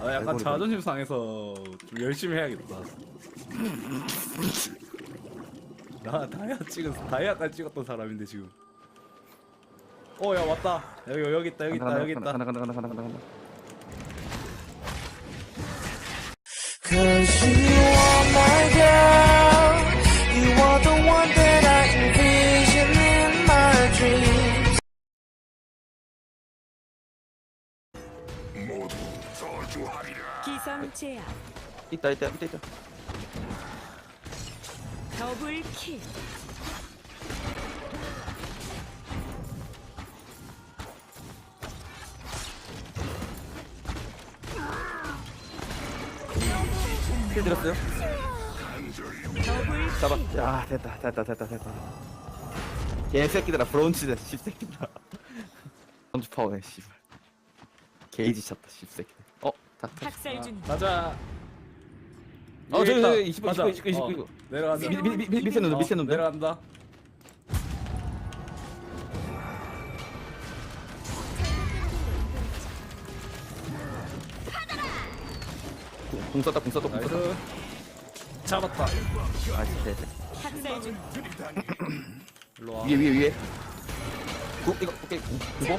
아, 약간. 자존심 상해서 좀 열심히 해야겠다. 나 다이아 찍은 다이아까지 찍었던 사람인데 지금. 어, 야 왔다. 여기 여기 있다 여기 있다 여기 있다. 간다 간다 간다 간다 간다 간다. Cause you are my girl. 제압 있다 있다 있다 있다. 더블 킬 킬 들었어요? 더블 잡아. 야 됐다 됐다 됐다 됐다. 얘 새끼들아 브론치다 씹새끼들아. 브론치 파워네 씨발. 게이지 쳤다 씹새끼들. 학살 중 가자. 어, 저기. 저기, 20분, 가자. 20분, 20분, 어, 20분. 내려간다. 미- 미- 미- 미- 밑에 놈들 어, 밑에 놈들. 내려간다. 공 썼다 공 썼다 공 썼다. 나이스. 잡았다. 아 진짜. 학살 중 일로 와. 위에 위에 위에. 구 이거 오케이 구 구보.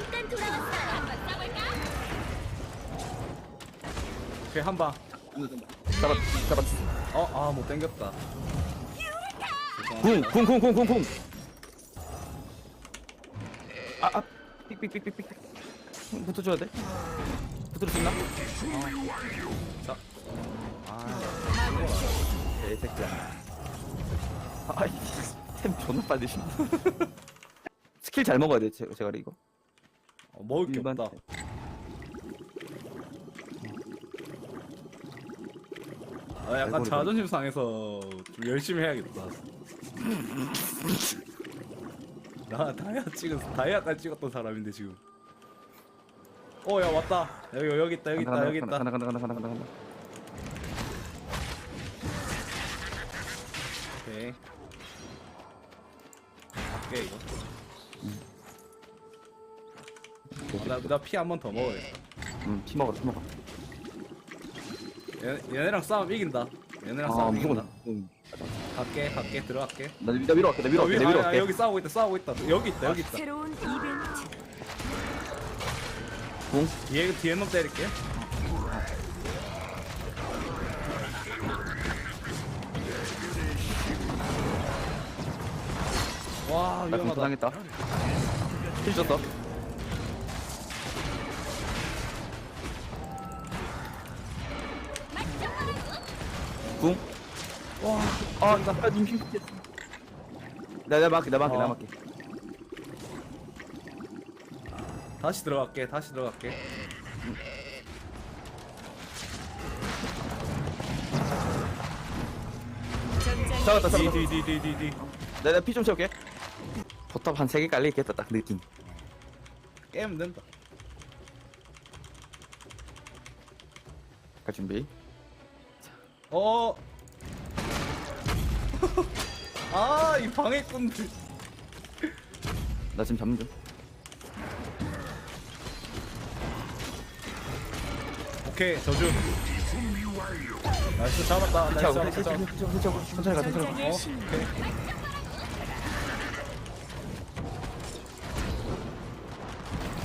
오케이 한 방. 잡았 잡았. 어, 아, 못 당겼다. 궁 궁 궁 궁 궁 궁. 아 아 삑삑삑삑삑. 붙어줘야 돼. 붙을 수 있나? 자. 내 새끼야. 아이 템 존나 빨리 심. 스킬 잘 먹어야 돼 제, 제가 이거. 어, 먹을 게 일반 없다. 아, 약간 알고리즘. 자존심 상해서 좀 열심히 해야겠다. 나 다이아 찍은 다이아까지 찍었던 사람인데 지금. 어, 야 왔다. 여기 여기 있다 여기 있다 여기 있다. 간다 간다 간다 간다 간다 간다. 오케이. 갈게 이거. 나 피 한 번 더 먹어야겠다. 음, 피 먹어, 피 먹어. 얘, 얘네랑 싸움 이긴다. 얘네랑 아, 싸움 무조건. 이긴다. 음. 갈게 갈게 들어갈게. 나, 나 위로 갈게, 나 위로 어, 갈게, 위- 나 위로 아, 아, 갈게. 여기 싸우고 있다 싸우고 있다. 여기 있다 여기 있다. 새로운 이벤트 궁. 뒤에 뒤에 놈 때릴게. 와나궁 위험하다. 당했다. 힐 줬어. 궁. 와, 아, 나, 나, 님 힘. 나, 나 막게, 나 막게, 나 어. 막게. 다시 들어갈게 다시 들어갈게. 잡았다, 잡았다. 디디디디디디. 나, 나 피 좀 채울게. 포탑 한 3개 깔리겠다, 딱 느낌. 게임 된다. 갈 준비. 어. 아 이 방해꾼들. 나 지금 잡는 중. 오케이 저주. 나이스 잡았다. 나이스 잡았다. 천천히 가, 천천히 가. 어, 신 오케이.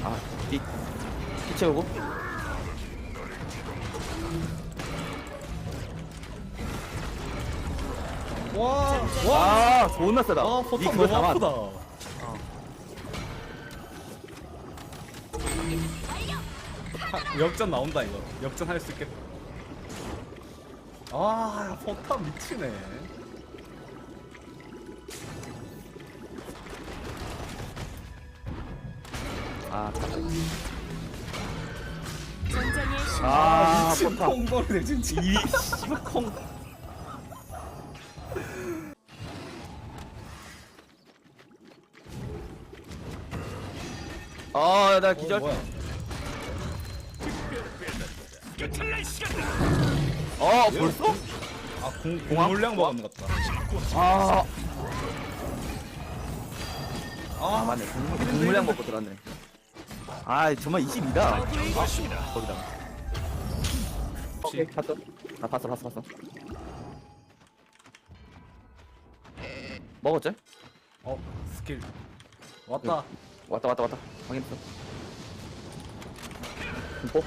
아, 피. 피 채우고. 와. 와. 와, 존나 세다. 아니 포탑 너무. 아프다. 하, 역전 나온다 이거. 역전 할 수 있겠다. 아 포탑 미치네. 아, 전장의 신 아, 미친 포탑. 콩벌이네 진짜. 이 씨발 콩. 아, 나 기절. 어, 뭐야? 어, 벌써? 아 공, 공물량 먹었는 것 같다. 아, 아 맞네. 국물- 국물량 먹고 들었네. 아, 정말 22다. 거기다. 없지 오케이 봤어 나 봤어 봤어 봤어 먹었지? 어 스킬 왔다 왔다 왔다 왔다. 확인했어. 공포?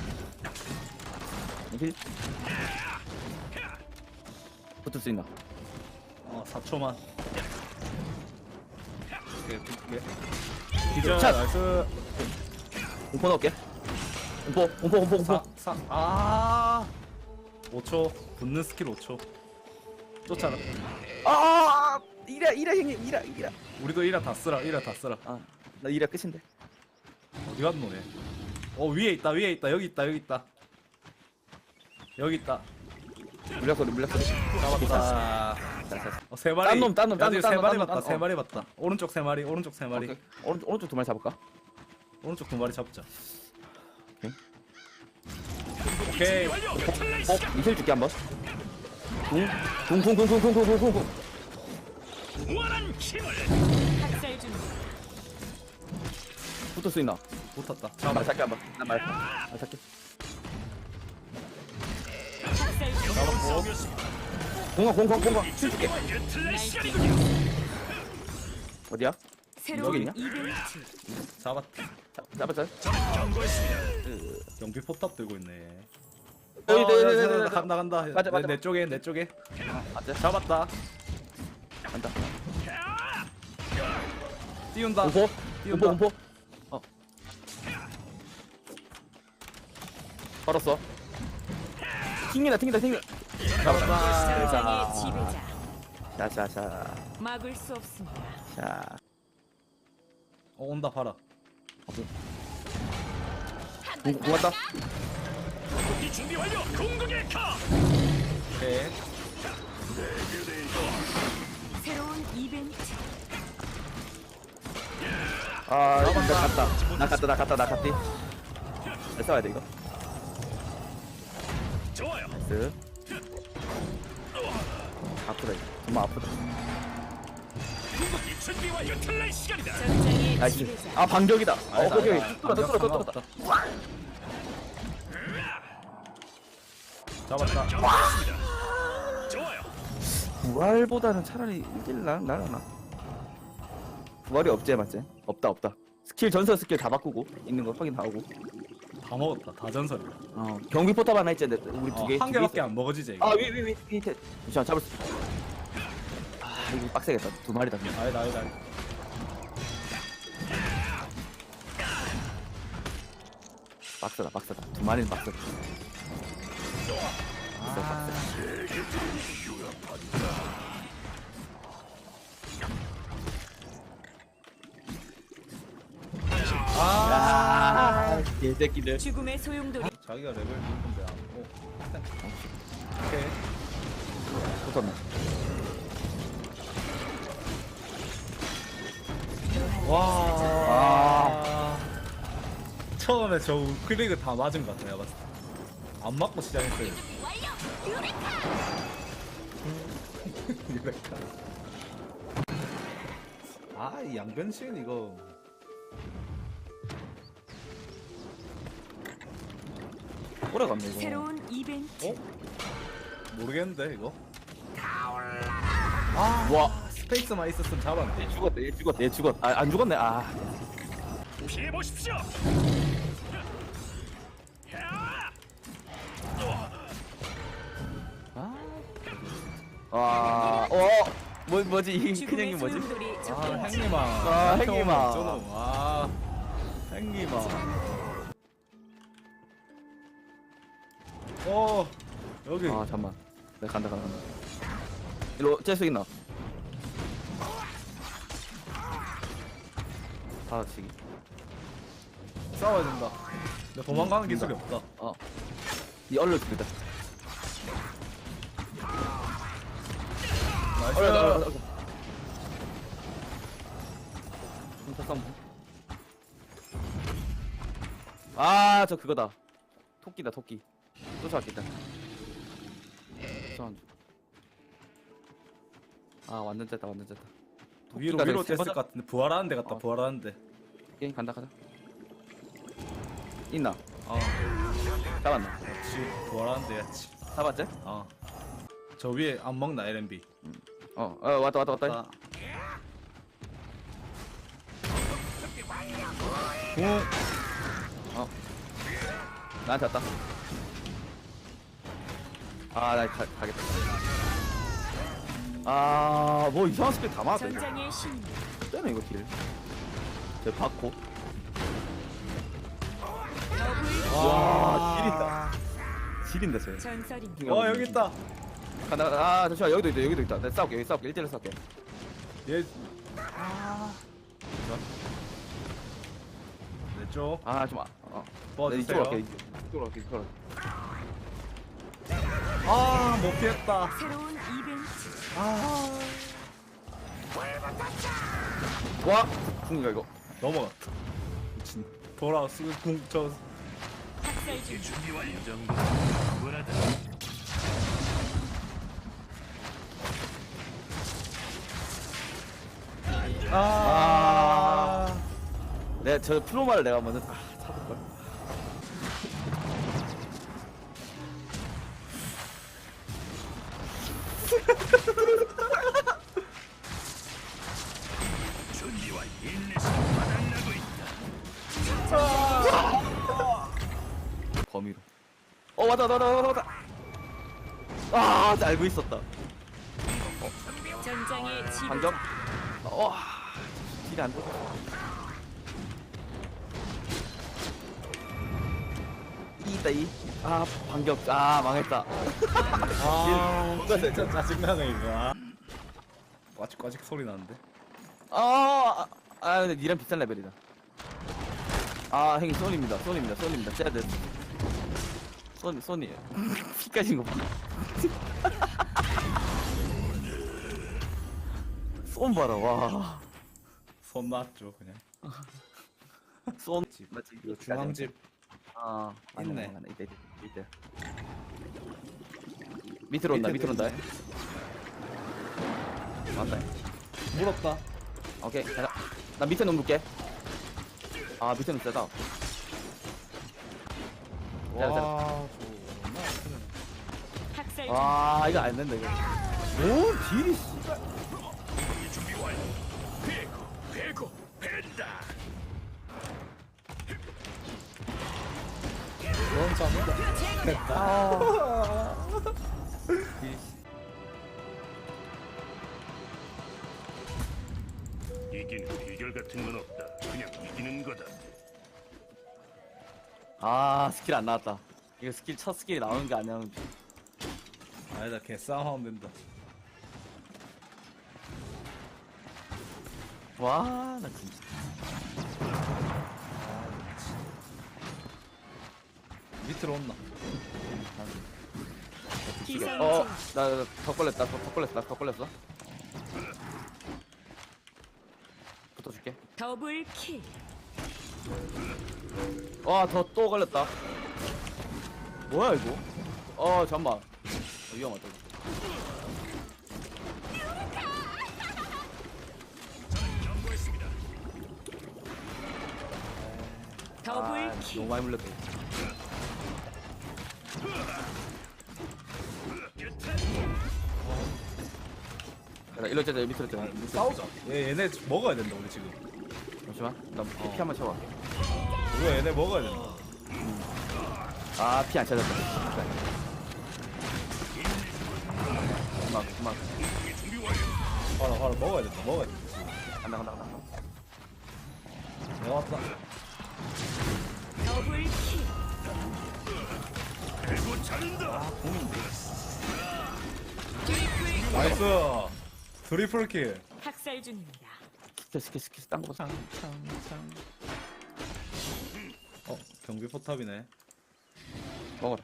힐? 붙을 수 있나? 어 4초만. 오케이 붙게 기절 샷! 나이스. 공포 넣을게. 공포 공포 공포 공포. 4 4 아. 5초. 붙는 스킬 5초. 쫓아라. 아 이래 이래 형님 이래 이래. 우리도 1화 다 쓰라 1화 다 쓰라. 아 나 이래 끝인데. 어디 갔노 얘? 어 위에 있다 위에 있다. 여기 있다 여기 있다. 여기 있다. 물약 소리 물약 소리 잡았다. 어, 세 마리. 딴 놈, 딴 놈, 딴 야, 놈, 세 딴 마리 딴 봤다 딴세 놈. 마리 봤다. 오른쪽 세 마리 오른쪽 세 마리. 오른쪽 오른쪽 두 마리 잡을까? 오른쪽 두 마리 잡자. 오케이. 오케이. 어 이슬 줄게 한번. 둥둥둥둥둥둥둥둥둥 학살 중. 붙을 수 있나? 붙었다. 말 잡아 찾게 한번 나 말 말 공공 공공 힐 줄게 날뛰기. 어디야? 새로운 있냐? 이벤트. 잡았다. 자, 잡았어 경비 포탑 들고 있네. 네, 네, 어, 네, 야, 네, 야, 네, 야, 간다 간다. 맞아, 맞아. 내, 내 쪽에 내 쪽에. 맞지 잡았다. 간다. 띄운다. 공포 띄운다. 공포 걸었어 튕긴다 튕긴다 튕긴다 잡았다 전장의 지배자. 자자자 막을 수 없습니다. 자 어 온다 봐라 공, 공 왔다 오케이 새로운 이벤트. 아나 갔다 나 갔다 나 갔다 나 갔디 잘 싸워야 돼 이거. 나이스 아프다 이거 정말 아프다 나이스 지배자. 아 반격이다 어 아니다, 오케이. 뚫었다 뚫었다. 뚫었다 잡았다. 부활보다는 차라리 이길랑 나라나 부활이 없지 맞지? 없다 없다 스킬 전설 스킬 다 바꾸고 있는 거 확인 다 하고 다 먹었다. 다 전설이다. 어 경비 포탑 하나 근데 우리 어, 두개 한 개밖에 안 먹어지지 이거. 아위 위위 밑에. 잠시만 잡을 수 아 이거 빡세겠다. 두 마리다 그냥. 아니다 아니다 빡세다 빡세다. 두 마리는 빡세다. 아, 아 개새끼들. 죽음의 소용돌이. 자기가 레벨 높은데 안 오. 오케이. 붙었네. 와. 처음에 저 우클릭을 다 맞은 것 같아 내가 봤을 때 안 맞고 시작했어요. 유레카. 아 이 양변신 이거 오래 갔네 이거 새로운 이벤트. 어? 모르겠는데 이거 와 스페이스만 있었으면 잡았는데 얘 죽었네 얘 죽었네 얘 죽었 아 안 죽었네 아 피해 보십시오. 와, 어, 뭐, 뭐지, 이 죽음의 큰형이 뭐지? 소용돌이 아 접견. 행님아 아, 행님아. 아 행님아 어 여기 아, 잠만. 내가 간다, 간다, 간다. 일로, 재수 있나? 받아치기. 싸워야 된다 나 도망가는 기술이 없다 어. 이 얼른 죽이다. 나이스 얼른, 얼른, 얼른. hunter 썸. 아, 저 그거다. 토끼다, 토끼. 쫓아왔겠다. 쫓아온 줄. 아, 완전 쨌다, 완전 쨌다. 위로 토끼가 위로 세 뗐을 번째- 것 같은데 부활하는 데 같다 어. 부활하는 데 게임 간다, 가자. 있나? 어. 잡았나? 역시 부활하는데 야치 잡았지? 어저 위에 안 먹나 LMB 어, 어 왔다 왔다 왔다. 나궁 나한테 왔다. 아, 나 가, 가겠다. 아, 뭐 이상한 스킬 다 맞았다. 이거. 전장의 신 때네 이거 길. 저 받고. 와, 지린다. 지린다 쟤. 전설입니다. 어 여기 있다 간다. 아, 잠시만 여기도 있다, 여기도 있다. 내가 싸울게, 여기 싸울게, 1대1 싸울게. 얘 내쪽 아, 좀 아, 어. 내 도와주세요 이쪽으로 갈게, 이쪽으로 갈게, 이쪽으로 갈게. 아 못 피했다. 새로운 이벤트. 와, 궁이가 이거. 넘어갔다. 미친. 돌아 쓰고 궁 저 학살 중. 아, 내가 저 프로마를 내가 먼저 왔다, 왔다, 왔다, 왔다. 아, 나 알고 있었다. 전장의 반격. 지배자 와, 딜이 안 돼. 이 있다 이. 아 반격. 아 망했다. 아 진짜 짜증나네 이거 아. 꽈직꽈직 소리 나는데 아, 아, 아 근데 니랑 비슷한 레벨이다. 아 형님 소니입니다. 소니입니다. 소니입니다. 째야 돼. 소니 소니. 피 까진 거 봐. 쏜 봐라 와. 손 놨죠 그냥 쏜. 맞지? 이거 중앙집 아 맞네, 있네. 맞네, 맞네. 이때 이때. 밑으로 온다. 밑에도 밑으로 온다. 맞다. 물었다 오케이 가자 나 밑에 놈 볼게 아 밑에 놈 세다 자, 자. 와. 학살 중와 이거 안 된다 이거 오 딜이 씨발. 넌 잡는다 됐다 이기는 비결 같은 건 없다. 그냥 이기는 거다. 아 스킬 안 나왔다. 이거 스킬 첫 스킬이 나오는 게 아니야 아니다 개싸움하면 된다. 와 나 진짜. 밑으로 온나? 기상 어나더 걸렸다 더, 더 걸렸어 나더 걸렸어. 붙어줄게. 더블 킬 와더 또 걸렸다. 뭐야 이거? 어 잠만. 어, 위험하다. 더블 아, 킬. 너무 많이 물렸다 야, 나 일로 짜자 밑으로 짜자. 싸우자 얘, 얘네 먹어야 된다 우리 지금. 잠시만. 나 피 한번 채워 이거 얘네 먹어야 된다 아 피 안 찾았다. 준비 완료. 봐라 봐라 먹어야 된다 먹어야 된다. 간다 간다 간다. 내가 왔다. 더블 킬. 자른다. 트리플 나이스. 트리플 킬. 학살 중입니다. 스킬 스킬 스킬 딴거. 상어 경비 포탑이네. 먹어라.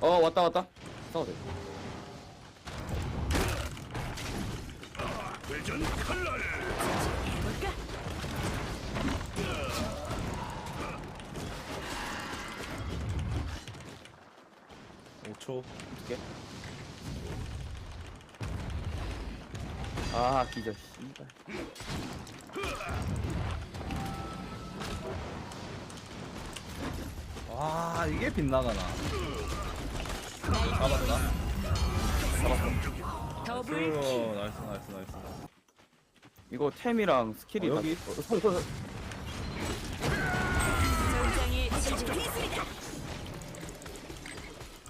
어 왔다 왔다. 싸워도 돼. 회전 칼날. 해볼까 5초 줄게? 아 기절 씨발 와 이게 빗나가나? 잡았다. 오, 킬. 나이스 나이스 나이스. 이거 템이랑 스킬이 어, 다- 여기? 어, 서, 서, 서.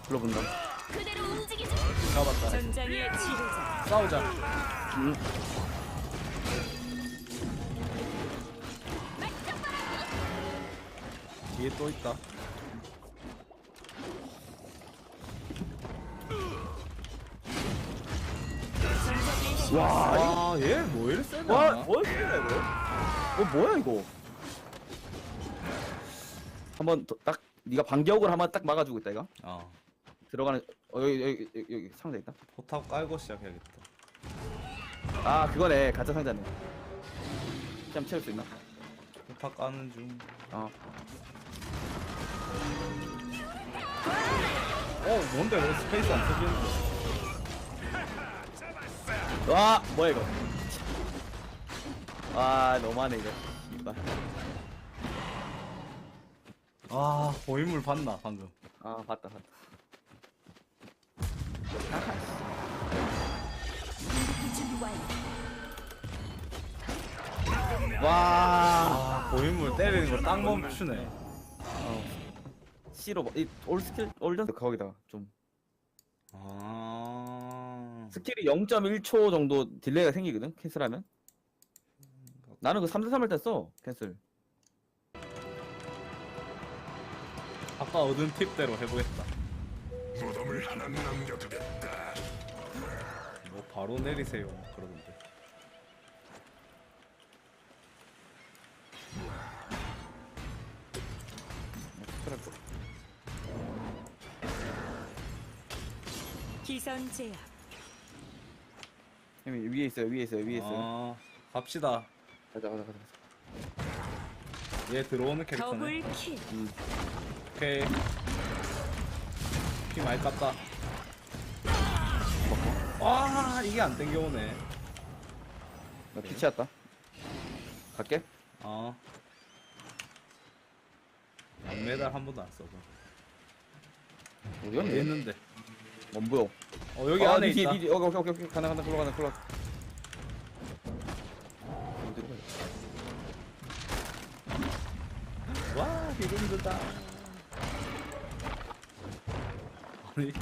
불러본다. 잡았다. 전장의 지도자. 싸우자. 음. 뒤에 또 있다 와 이거 와얘 뭐 이리 세냐 와 뭐야 이거? 어 뭐야 이거? 한번 더- 딱 네가 반격을 한번 딱 막아주고 있다 이거. 어. 들어가는 어 여기 여기 여기, 여기 상자 있다. 포탑 깔고 시작해야겠다. 아 그거네 가짜 상자네. 참 채울 수 있나? 포탑 까는 중. 어. 어, 뭔데 왜 스페이스 안 터지는데? 와 뭐야 이거. 아 너무하네 이거. 씨발. 아, 고인물 봤나 방금? 아 봤다 봤다. 와. 아, 고인물 때리는 거 딱 멈추네. 어. C로 뭐- 이 올스킬 올전 거기다 좀. 아, 스킬이 0.1초 정도 딜레이가 생기거든 캔슬하면 나는 그 3대 3을 뗐어 캔슬 아까 얻은 팁대로 해보겠다. 무덤을 하나 남겨두겠다. 뭐 바로 내리세요 그러던데. 기선 제압. 형님 위에 있어요 위에 있어요 위에 있어요 아, 갑시다. 가자 가자 가자 얘 들어오는 캐릭터네. 더블 킬. 오케이. 피 많이 깠다. 와, 이게 안 땡겨오네. 나 피치했다 갈게 어. 안 메달 한 번도 안 써서. 어디 갔니? 있는데. 안 보여 어, 여기 아, 안에 있다. 뒤에, 오케이 오케이 오케이 가나 가나 굴러 가나 굴러 어디로 돼? 와, 비름드다. 아니.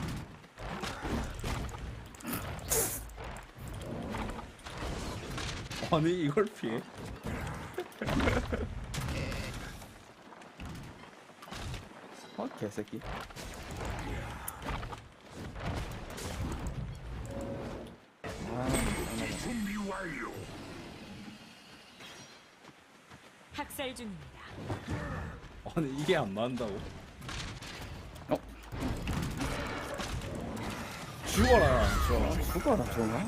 아니, 이걸 피해? 어 개새끼 학살 중입니다. 아니, 이게 안 맞는다고? 어? 죽어라, 죽어라. 누가 나 저건가?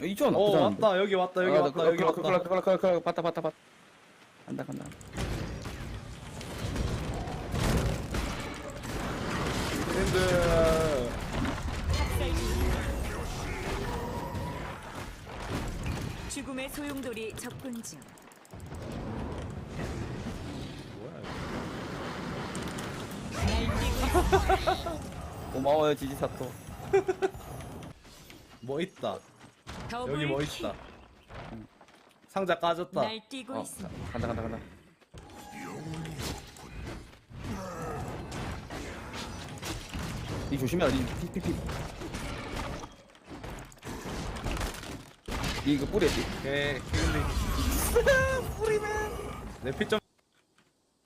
어, 이쪽 어, 왔다, 여기 왔다, 여기 왔다, 여기 왔다. 컬러 봤다 봤다 봤다 간다 간다 소용돌이 접근 중. 고마워요 지지사토. 뭐 있다. 여기 뭐 킬. 있다. 상자 까졌다. 날뛰고 어 있습니다. 간다 간다 간다. 이 조심해라 이 피피피 이거 이 오케이 근데 내피점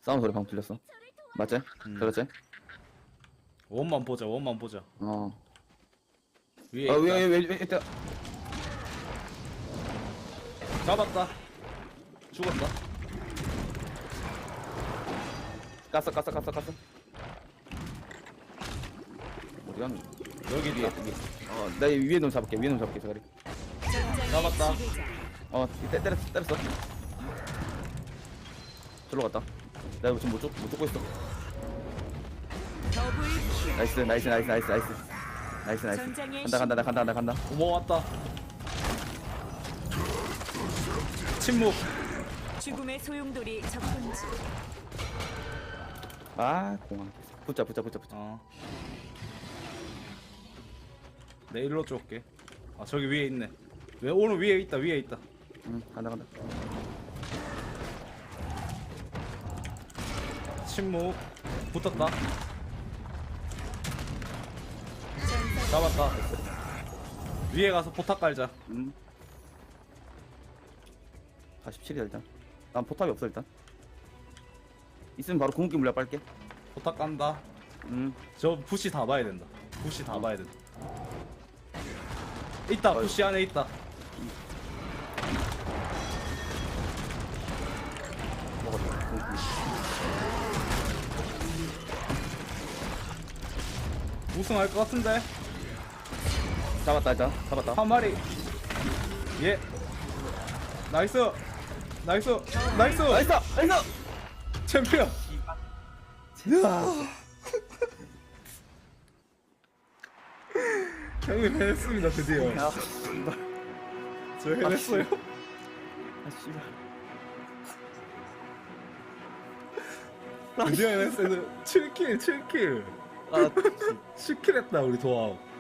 싸움 소리 방금 들렸어 맞지? 음. 들었지? 원만 보자 원만 보자 어 위에 아, 있다. 왜, 왜, 왜, 일단, 잡았다 죽었다 깠어, 깠어, 깠어, 깠어. 어디 갔니? 여기 있다 위에. 어, 나 위에 놈 잡을게, 위에 놈 잡을게, 저리. 잡았다. 어. 때, 때렸어, 때렸어. 저로 갔다. 내가 지금 못, 쫓, 못 쫓고 있어. 나이스, 나이스, 나이스, 나이스, 나이스. 나이스, 나이스. 간다, 간다, 나 간다, 나 간다. 어머 왔다 침묵 죽음의 소용돌이 접근 중. 아 공항 붙자 붙자 붙자 붙자 어. 내 일로 쫓게. 아 저기 위에 있네. 왜 오늘 위에 있다 위에 있다. 응 간다 간다 침묵 붙었다. 잡았다. 위에 가서 포탑 깔자. 음 47이야 일단 난 포탑이 없어 일단 있으면 바로 공기 물량 빨게 포탑 깐다. 음저 부시 다 봐야 된다. 부시 다 봐야 된다. 있다. 부시 안에 있다. 우승할 것 같은데 잡았다 일단 잡았다 한 마리. 예. 나이스. 나이스. 나이스. 나이스 나이스 챔피언. 형님 해냈습니다 드디어. 야저 해냈어요. 아 씨발 드디어 해냈어요. 7킬 7킬. 아 10킬 했다 우리 도합.